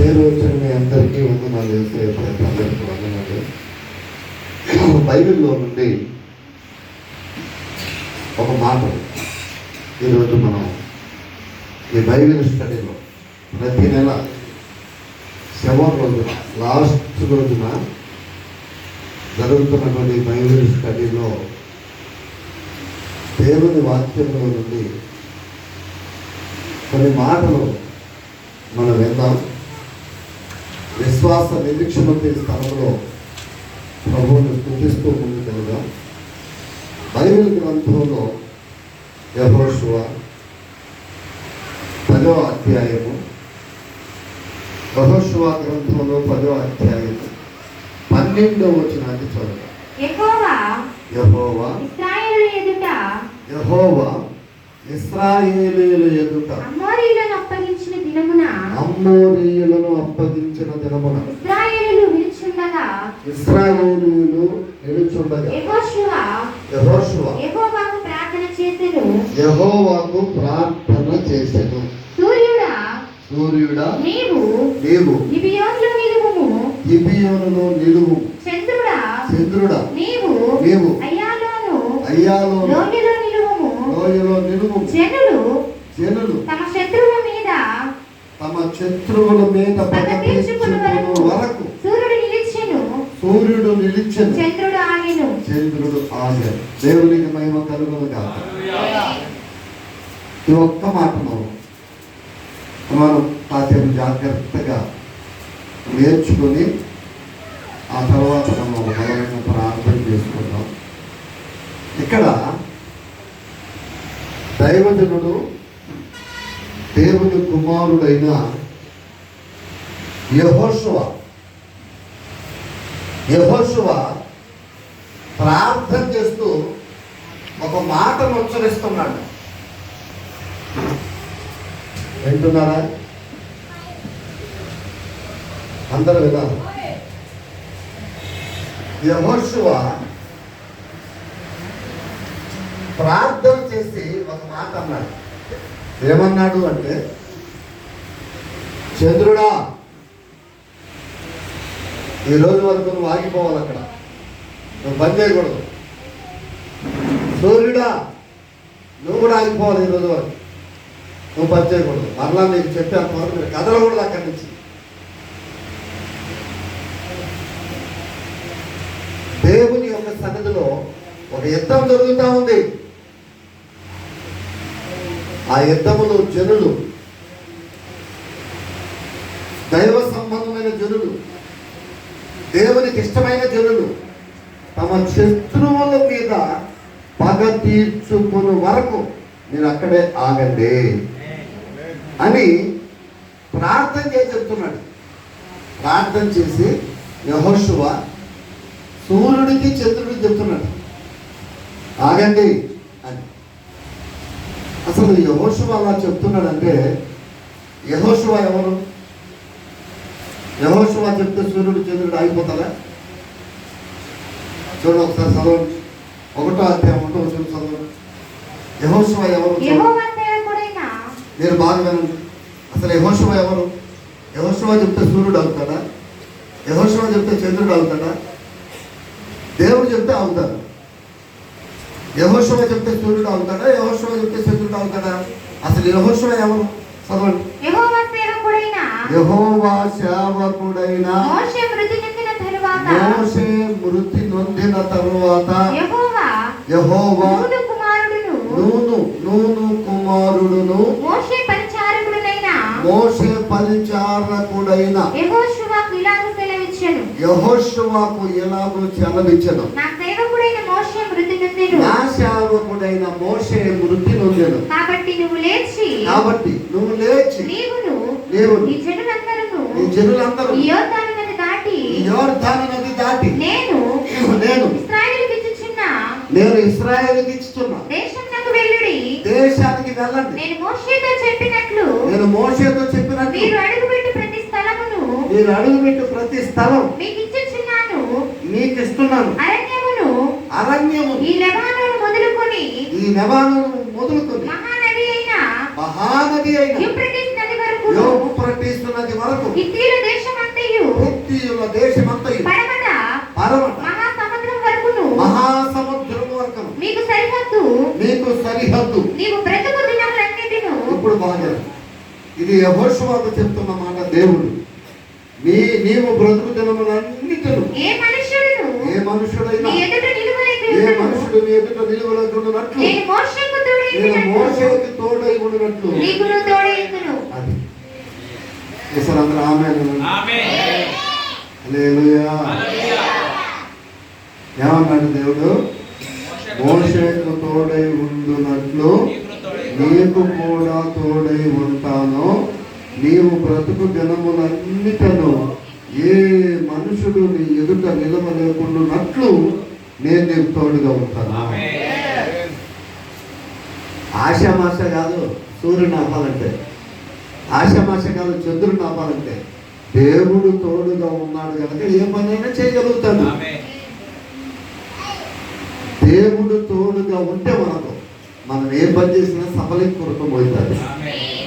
చేరవచ్చిన మీ అందరికీ వందనాలు చేసే ప్రతి అందరికీ వందనాలు బైబిల్లో నుండి ఒక మాట ఈరోజు మనం ఈ బైబిల్ స్టడీలో ప్రతి నెల సెవెన్ రోజున లాస్ట్ రోజున జరుగుతున్నటువంటి బైబిల్ స్టడీలో దేవుని వాక్యంలో నుండి కొన్ని మాటలు మనం విందాం. విశ్వాస నిరీక్షణ స్థలంలో ప్రభువుని స్థుతిస్తూ ముందుకెళ్దాం బైబిల్ గ్రంథంలో యహోషువ పదో అధ్యాయము యహోషువ గ్రంథంలో పదో అధ్యాయము పన్నెండవ వచనాన్ని చదువు యెహోవా యహోవా ఇశ్రాయేలు ఎదుట యహోవా దినమున అమ్మోరీయులను అప్పగించిన దినమున. ఇశ్రాయేలు విలుచుండగా ఇస్రాయేలీలు నిలుచుండగా. యెహోషువ యహోషువ యెహోవాకు ప్రార్థన చేసెను. యహోవాకు ప్రార్థన చేసెను. సూర్యుడా సూర్యుడా నీవు నీవు గిబియోనులో నిలువుము. గిబియోనులో నిలువు. చంద్రుడా చంద్రుడా నీవు నీవు అయ్యాలోను. అయ్యాలో లోయలో నిలువుము. లోయలో నిలువు. జనులు జనులు తమ శత్రువుల మీద తమ శత్రువుల మీద వరకు సూర్యుడు నిలిచెను. సూర్యుడు నిలిచెను. చంద్రుడు ఆగెను. చంద్రుడు ఆగాడు దేవునికి మహిమ కలుగును కాక ఈ ఒక్క మాట మనం కాసేపు జాగ్రత్తగా నేర్చుకొని ఆ తర్వాత మనం బలమైన ప్రార్థన చేసుకుందాం. ఇక్కడ దైవజనుడు దేవుని కుమారుడైన యహోశువ యహోశువ ప్రార్థన చేస్తూ ఒక మాటను ఉచ్చరిస్తున్నాడు వింటున్నారా? అందరూ విన్నారు యహోశువ ప్రార్థన చేసి ఒక మాట అన్నాడు. ఏమన్నాడు అంటే చంద్రుడా ఈ రోజు వరకు నువ్వు ఆగిపోవాలి అక్కడ. నువ్వు పని చేయకూడదు. సూర్యుడా నువ్వు కూడా ఆగిపోవాలి ఈ రోజు వరకు. నువ్వు పని చేయకూడదు. మరలా నీకు చెప్పేంత వరకు మీరు కదలకూడదు అక్కడి నుంచి. దేవుని యొక్క సన్నిధిలో ఒక యుద్ధం జరుగుతూ ఉంది. ఆ యుద్ధములో జనులు దైవ సంబంధమైన జనులు దేవునికి ఇష్టమైన జనులు తమ శత్రువుల మీద పగ తీర్చుకుని వరకు నేను అక్కడే ఆగండి అని ప్రార్థన చేసి చెప్తున్నాడు. ప్రార్థన చేసి యహోశువ సూర్యుడికి చంద్రుడికి చెప్తున్నాడు. ఆగండి అని. అసలు యహోశువ అలా చెప్తున్నాడంటే యహోశువ ఎవరు? యహోశువ చెప్తే సూర్యుడు చంద్రుడు ఆగిపోతారా? చూడండి ఒకసారి చదవండి. ఒకటో అధ్యాయం ఒకటో వచ్చిన చదవండి. యహోశువ ఎవరు? మీరు బాగా వినండి. అసలు యహోశువ ఎవరు? యహోశువ చెప్తే సూర్యుడు అవుతాడా యహోశువ చెప్తే చంద్రుడు అవుతాడా దేవుడు చెప్తే అవుతాడు యహోశువ చెప్తే సూర్యుడు అవుతాడా? యహోశువ చెప్తే చంద్రుడు అవుతాడా? అసలు యహోశువ ఎవరు? చదవండి. యెహోవా సేవకుడైన? మోషే మృతి చెందిన తరువాత? మోషే మృతి నొందిన తరువాత? యెహోవా నూను నూను కుమారుడును? మోషే పరిచారకుడునైన? మోషే పరిచారకుడైన? యెహోషువకు ఇలాగ సెలవిచ్చెను. యహోశువాకు నా మృతి నొందెను నా సేవకుడైన మోషే మృతి నొందెను. కాబట్టి నువ్వు లేచి. కాబట్టి నువ్వు లేచి. నీవును నీవు ఈ జనులందరూ ఈ జనులందరూ యోర్దాను నది దాటి. యోర్దాను నది దాటి. నేను నేను. ఇశ్రాయేలుకి ఇచ్చుచున్న. నేను ఇస్రాయేల్కి ఇస్తున్నా దేశం నాకు వెళ్ళుడి. దేశానికి వెళ్ళండి. నేను మోషేతో చెప్పినట్లు. నేను మోషేతో చెప్పినట్టు మీరు అడుగుపెట్టు ప్రతి స్థలమును. మీరు అడుగుపెట్టు ప్రతి స్థలం. మీకు ఇచ్చుచున్నాను మీకు ఇస్తున్నాను అరణ్యమును. అరణ్యము ఈ ఈ నెవాను మొదలుకొని మహానది అయిన మహానది అయిన యూఫ్రటీస్ నది వరకు హిత్తీయుల దేశమంతయు దేశమంతయు పరమట వరకును వరకు మీకు సరిహద్దు మీకు సరిహద్దు నీవు బ్రతుకు దినములన్నిటిను ఇప్పుడు బాగా ఇది యహోషువాకు చెప్తున్న మాట దేవుడు. నీ నీవు బ్రతుకు దినములన్నిటిను ఏ మనుష్యుడును ఏ మనుషుడైనా ఎదుట ఏ మనుషుడు నీ ఎదుట నిలువలేకున్నట్లు నేను మోషకు తోడై నేను మోసేకి తోడై ఉండినట్లు. నీకును తోడై ఉండును. అది. ఈసారి ఆమె ఆమేన్. హల్లెలూయా. హల్లెలూయా. ఏమన్నాడు దేవుడు? మోషేకు తోడై ఉండునట్లు నీకు కూడా తోడై ఉంటాను. నీవు బ్రతుకు దినములన్నిటను ఏ మనుషుడు నీ ఎదుట నిలవలేకుండానట్లు నేను నీకు తోడుగా ఉంటాను ఆశామాష కాదు సూర్యుని ఆపాలంటే. ఆశామాష కాదు చంద్రుని ఆపాలంటే. దేవుడు తోడుగా ఉన్నాడు కనుక ఏ పనైనా చేయగలుగుతాడు. ఆమేన్. దేవుడు తోడుగా ఉంటే మనకు మనం ఏ పని చేసినా సఫలీకృతం అవుతుంది ఆమేన్.